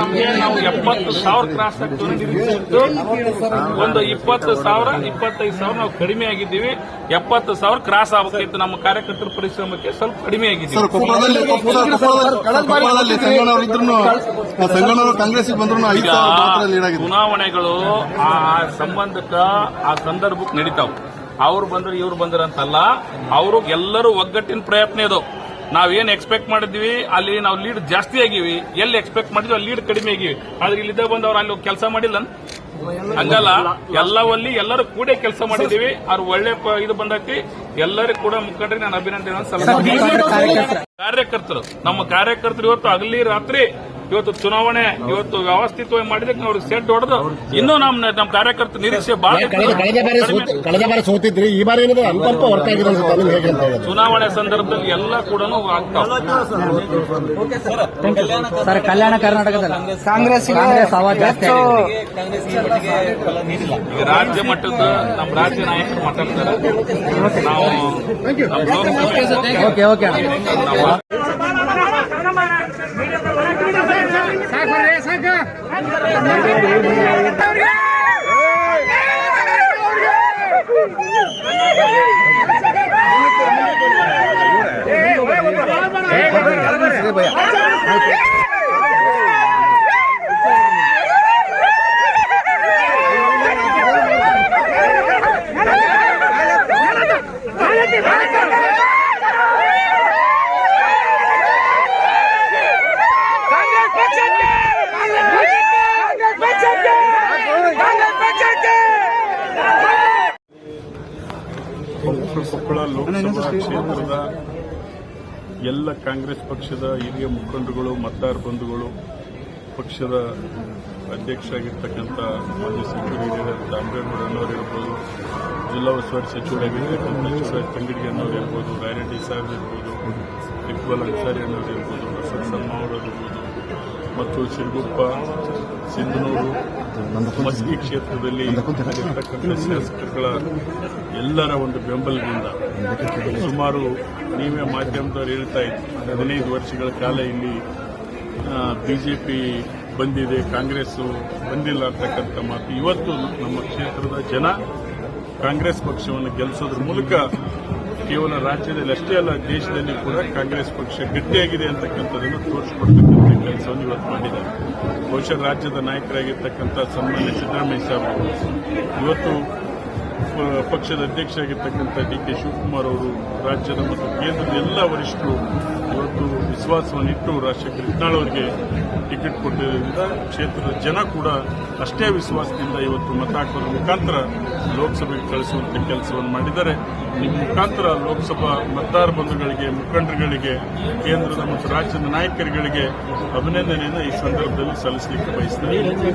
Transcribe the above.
ನಮಗೆ ನಾವು ಎಪ್ಪತ್ತು ಸಾವಿರ ಕ್ರಾಸ್ ನಿರೀಕ್ಷಿಸಿದ್ದು ಒಂದು ಇಪ್ಪತ್ತು ಸಾವಿರ ಇಪ್ಪತ್ತೈದು ಸಾವಿರ ನಾವು ಕಡಿಮೆ ಆಗಿದ್ದೀವಿ. ಎಪ್ಪತ್ತು ಸಾವಿರ ಕ್ರಾಸ್ ಆಗಬೇಕಿತ್ತು ನಮ್ಮ ಕಾರ್ಯಕರ್ತರ ಪರಿಶ್ರಮಕ್ಕೆ ಸ್ವಲ್ಪ ಕಡಿಮೆ ಆಗಿದ್ದೀವಿ. ಐದು ಈಗ ಆಗಿದೆ ಚುನಾವಣೆಗಳು ಆ ಸಂಬಂಧಕ್ಕ ಆ ಸಂದರ್ಭಕ್ಕೆ ನಡೀತಾವ. ಅವ್ರು ಬಂದ್ರು ಇವ್ರು ಬಂದ್ರ ಅಂತಲ್ಲ ಅವರು ಎಲ್ಲರೂ ಒಗ್ಗಟ್ಟಿನ ಪ್ರಯತ್ನ ಇದು. ನಾವೇನ್ ಎಕ್ಸ್ಪೆಕ್ಟ್ ಮಾಡಿದ್ವಿ ಅಲ್ಲಿ ನಾವು ಲೀಡ್ ಜಾಸ್ತಿ ಆಗಿವಿ. ಎಲ್ಲಿ ಎಕ್ಸ್ಪೆಕ್ಟ್ ಮಾಡಿದ್ವಿ ಅಲ್ಲಿ ಲೀಡ್ ಕಡಿಮೆ ಆಗಿವಿ. ಆದ್ರೆ ಇಲ್ಲಿದ್ದ ಬಂದು ಅವ್ರು ಅಲ್ಲಿ ಕೆಲಸ ಮಾಡಿಲ್ಲ ಹಂಗಲ್ಲ ಎಲ್ಲವಲ್ಲಿ ಎಲ್ಲರೂ ಕೂಡ ಕೆಲಸ ಮಾಡಿದೀವಿ. ಅವ್ರು ಒಳ್ಳೆ ಇದು ಬಂದೈತಿ ಎಲ್ಲರಿಗೂ ಕೂಡ ಮುಖಂಡ್ರಿ ನಾನು ಅಭಿನಂದನೆ ಸಲ್ಲಿಸ್ತೀನಿ. ಕಾರ್ಯಕರ್ತರು ನಮ್ಮ ಕಾರ್ಯಕರ್ತರು ಇವತ್ತು ಹಗಲಿ ರಾತ್ರಿ ಇವತ್ತು ಚುನಾವಣೆ ಇವತ್ತು ವ್ಯವಸ್ಥಿತವಾಗಿ ಮಾಡಿದಕ್ಕೆ ಅವ್ರಿಗೆ ಸೆಟ್ ಹೊಡೆದು ಇನ್ನೂ ನಮ್ಮ ನಮ್ಮ ಕಾರ್ಯಕರ್ತ ನಿರೀಕ್ಷೆ ಬಹಳ ಕಳೆದ ಕಳೆದ ಬಾರಿ ಸೋತ್- ಕಳೆದ ಬಾರಿ ಸೋತಿದ್ರಿ ಈ ಬಾರಿ ಅಲ್ಪ ಚುನಾವಣೆ ಸಂದರ್ಭದಲ್ಲಿ ಎಲ್ಲ ಕೂಡ ಆಗ್ತಾವ ಸರ್ ಕಲ್ಯಾಣ ಕರ್ನಾಟಕದಲ್ಲಿ ಕಾಂಗ್ರೆಸ್ ರಾಜ್ಯ ಮಟ್ಟದ ನಮ್ಮ ರಾಜ್ಯ ನಾಯಕರು ಮಾತಾಡ್ತಾರೆ ನಾವು ಓಕೆ ಲೋಕಸಭೆ ಓಕೆ ಓಕೆ ನಾವು ಕೊಪ್ಪಳ ಲೋಕಸಭಾ ಕ್ಷೇತ್ರದ ಎಲ್ಲ ಕಾಂಗ್ರೆಸ್ ಪಕ್ಷದ ಹಿರಿಯ ಮುಖಂಡರುಗಳು ಮತದಾರ ಬಂಧುಗಳು ಪಕ್ಷದ ಅಧ್ಯಕ್ಷ ಆಗಿರ್ತಕ್ಕಂಥ ಮಾಜಿ ಸಚಿವರು ಹಿರಿಯರಾದ ಅಂಬೇಗೌಡ ಅನ್ನೋರು ಇರ್ಬೋದು ಜಿಲ್ಲಾ ಉಸ್ತುವಾರಿ ಸಚಿವರಾಗಿರ್ತಕ್ಕಂಥ ಶಿವರಾಜ್ ತಂಗಡಿ ಅನ್ನೋರು ಇರ್ಬೋದು ರಾಯರೆಡ್ಡಿ ಸಾಹೇಬ್ ಇರ್ಬೋದು ಇಕ್ಬಾಲ್ ಅನ್ಸಾರಿ ಅನ್ನೋರು ಇರ್ಬೋದು ಬಸವ ಸಮ್ಮಾವರು ಇರ್ಬೋದು. ಮತ್ತು ಸಿರುಗುಪ್ಪ ಸಿಂಧನೂರು ಮಸ್ಕಿ ಕ್ಷೇತ್ರದಲ್ಲಿ ಶಾಸಕರುಗಳ ಎಲ್ಲರ ಒಂದು ಬೆಂಬಲದಿಂದ ಸುಮಾರು ನೀವೇ ಮಾಧ್ಯಮದವರು ಹೇಳ್ತಾ ಇದ್ರಿ. ಹದಿನೈದು ವರ್ಷಗಳ ಕಾಲ ಇಲ್ಲಿ ಬಿಜೆಪಿ ಬಂದಿದೆ ಕಾಂಗ್ರೆಸ್ ಬಂದಿಲ್ಲ ಅಂತಕ್ಕಂಥ ಮಾತು. ಇವತ್ತು ನಮ್ಮ ಕ್ಷೇತ್ರದ ಜನ ಕಾಂಗ್ರೆಸ್ ಪಕ್ಷವನ್ನು ಗೆಲ್ಲಿಸೋದ್ರ ಮೂಲಕ ಕೇವಲ ರಾಜ್ಯದಲ್ಲಿ ಅಷ್ಟೇ ಅಲ್ಲ, ದೇಶದಲ್ಲಿ ಕೂಡ ಕಾಂಗ್ರೆಸ್ ಪಕ್ಷ ಗಟ್ಟಿಯಾಗಿದೆ ಅಂತಕ್ಕಂಥದ್ದನ್ನು ತೋರಿಸಿಕೊಡ್ತಕ್ಕಂಥ ಕೆಲಸವನ್ನು ಇವತ್ತು ಮಾಡಿದ್ದಾರೆ. ಬಹುಶಃ ರಾಜ್ಯದ ನಾಯಕರಾಗಿರ್ತಕ್ಕಂಥ ಸನ್ಮಾನ್ಯ ಸಿದ್ದರಾಮಯ್ಯ ಸಾಹೇಬ್ ಇವತ್ತು ಪಕ್ಷದ ಅಧ್ಯಕ್ಷರಾಗಿರ್ತಕ್ಕಂಥ ಡಿ ಕೆ ಶಿವಕುಮಾರ್ ಅವರು, ರಾಜ್ಯದ ಮತ್ತು ಕೇಂದ್ರದ ಎಲ್ಲ ವರಿಷ್ಠರು ಇವತ್ತು ವಿಶ್ವಾಸವನ್ನಿಟ್ಟು ರಾಜಶೇಖರ್ ಇಟ್ನಾಳ್ ಅವರಿಗೆ ಟಿಕೆಟ್ ಕೊಟ್ಟಿರೋದ್ರಿಂದ ಕ್ಷೇತ್ರದ ಜನ ಕೂಡ ಅಷ್ಟೇ ವಿಶ್ವಾಸದಿಂದ ಇವತ್ತು ಮತ ಹಾಕುವ ಮುಖಾಂತರ ಲೋಕಸಭೆಗೆ ಕಳಿಸುವಂತ ಕೆಲಸವನ್ನು ಮಾಡಿದ್ದಾರೆ. ಈ ಮುಖಾಂತರ ಲೋಕಸಭಾ ಮತದಾರ ಬಂಧುಗಳಿಗೆ, ಮುಖಂಡರುಗಳಿಗೆ, ಕೇಂದ್ರದ ಮತ್ತು ರಾಜ್ಯದ ನಾಯಕರುಗಳಿಗೆ ಅಭಿನಂದನೆಯನ್ನು ಈ ಸಂದರ್ಭದಲ್ಲಿ ಸಲ್ಲಿಸಲಿಕ್ಕೆ ಬಯಸ್ತೇನೆ.